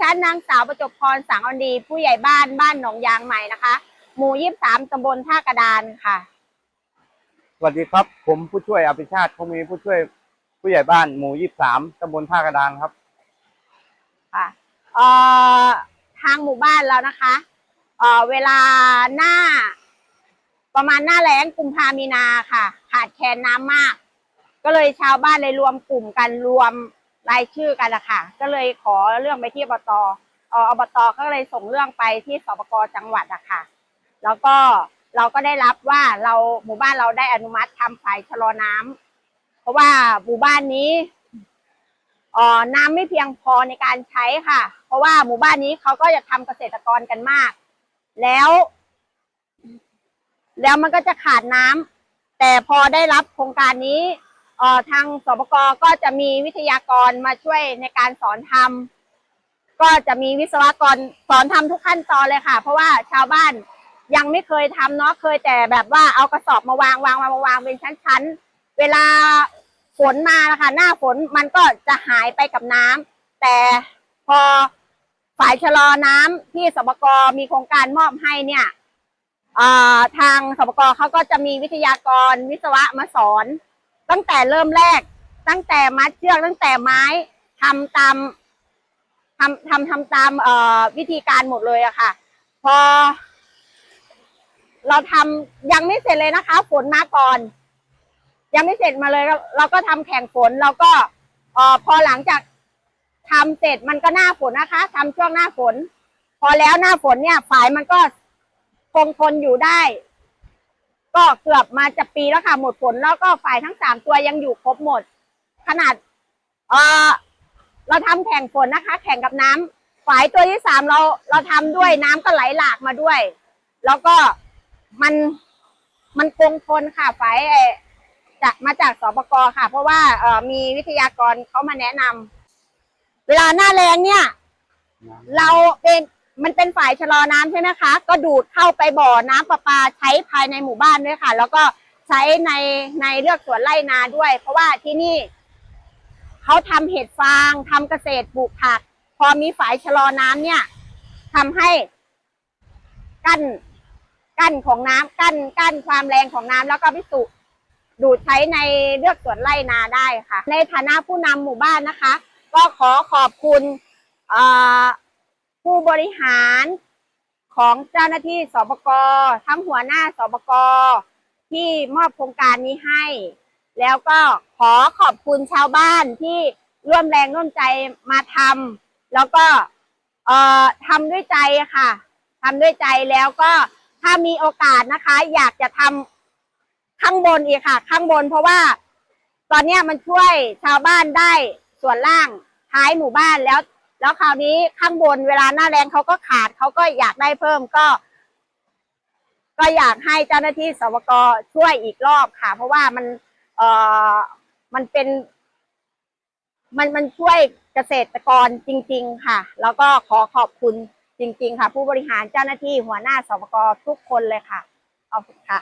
ฉันนางสาวประจบพรสังออนดี ผู้ใหญ่บ้านบ้านหนองยางใหม่นะคะ หมู่ยี่สามตำบลท่ากระดานค่ะ สวัสดีครับ ผมผู้ช่วยอภิชาติคงมีผู้ช่วยผู้ใหญ่บ้านหมู่ยี่สามตำบลท่ากระดานครับ ค่ะเอ่อทางหมู่บ้านเรานะคะเอ่อเวลาหน้า ประมาณหน้าแล้งกุมภามีนาค่ะ ขาดแคลนน้ำมาก ก็เลยชาวบ้านเลยรวมกลุ่มกันรวม รายชื่อกันละค่ะ ก็เลยขอเรื่องไปที่อบตเอ่อบตก็เลยส่งเรื่องไปที่สปกจังหวัดอะค่ะ แล้วก็เราก็ได้รับว่าเราหมู่บ้านเราได้อนุมัติทำฝายชะลอน้ำเพราะว่าหมู่บ้านนี้เอ่อน้ำไม่เพียงพอในการใช้ค่ะ เพราะว่าหมู่บ้านนี้เขาก็จะทำเกษตรกรกันมาก แล้ว แล้วมันก็จะขาดน้ำแต่พอได้รับโครงการนี้ ทางสปกก็จะมีวิทยากรมาช่วยในการสอนทำก็จะมีวิศวกรสอนทำทุกขั้นตอนเลยค่ะ เพราะว่าชาวบ้านยังไม่เคยทำเนาะเคยแต่แบบว่าเอากระสอบมาวางวางวางมาวางเป็นชั้นๆ เวลาฝนมานะคะหน้าฝนมันก็จะหายไปกับน้ำแต่พอฝ่ายชะลอน้ำที่สปกมีโครงการมอบให้เนี่ยทางสปกเขาก็จะมีวิทยากรวิศวะมาสอน ตั้งแต่เริ่มแรก ตั้งแต่มัดเชือก ตั้งแต่ไม้ทำตามทำทำทำตามเอ่อวิธีการหมดเลยอะค่ะ พอ เราทำยังไม่เสร็จเลยนะคะ ฝนมาก่อน ยังไม่เสร็จมาเลย เราก็ทำแข่งฝนเราก็เอ่อพอหลังจากทำเสร็จมันก็หน้าฝนนะคะทำช่วงหน้าฝน พอแล้วหน้าฝนเนี่ยฝายมันก็คงทนอยู่ได้ ก็เกือบมาจะปีแล้วค่ะหมดฝนแล้วก็ฝ่ายทั้งสามตัวยังอยู่ครบหมด ขนาดเออเราทำแข่งฝนนะคะ แข่งกับน้ำฝ่ายตัวที่สามเราเราทำด้วยน้ำก็ไหลหลากมาด้วย แล้วก็มันมันคงทนค่ะฝ่ายเอ่อจากมาจากสปกค่ะ เพราะว่าเอ่อมีวิทยากรเขามาแนะนำเวลาหน้าแรงเนี่ย เราเป็น มันเป็นฝ่ายชะลอน้ำใช่ไหมคะ ก็ดูดเข้าไปบ่อน้ำประปาใช้ภายในหมู่บ้านด้วยค่ะ แล้วก็ใช้ในในเลือกสวนไร่นาด้วย เพราะว่าที่นี่เขาทำเห็ดฟางทำเกษตรปลูกผัก พอมีฝ่ายชะลอน้ำเนี่ยทำให้กั้นกั้นของน้ำกั้นกั้นความแรงของน้ำแล้วก็พิสุดูดใช้ในเลือกสวนไร่นาได้ค่ะ ในฐานะผู้นำหมู่บ้านนะคะ ก็ขอขอบคุณเอ่อ ผู้บริหารของเจ้าหน้าที่สปกทั้งหัวหน้าสปกที่มอบโครงการนี้ให้ แล้วก็ขอขอบคุณชาวบ้านที่ร่วมแรงร่วมใจมาทำแล้วก็เอ่อทำด้วยใจค่ะทำด้วยใจแล้วก็ถ้ามีโอกาสนะคะ อยากจะทำข้างบนอีกค่ะ ข้างบนเพราะว่า ตอนนี้มันช่วยชาวบ้านได้ส่วนล่างท้ายหมู่บ้านแล้ว แล้วคราวนี้ข้างบนเวลาหน้าแรงเขาก็ขาดเขาก็อยากได้เพิ่มก็ ก็อยากให้เจ้าหน้าที่สวกช่วยอีกรอบค่ะ เพราะว่ามันเอ่อมันเป็น มันมันช่วยเกษตรกรจริง ๆ ค่ะ แล้วก็ขอขอบคุณจริง ๆ ค่ะ ผู้บริหารเจ้าหน้าที่หัวหน้าสวกทุกคนเลยค่ะขอบคุณค่ะ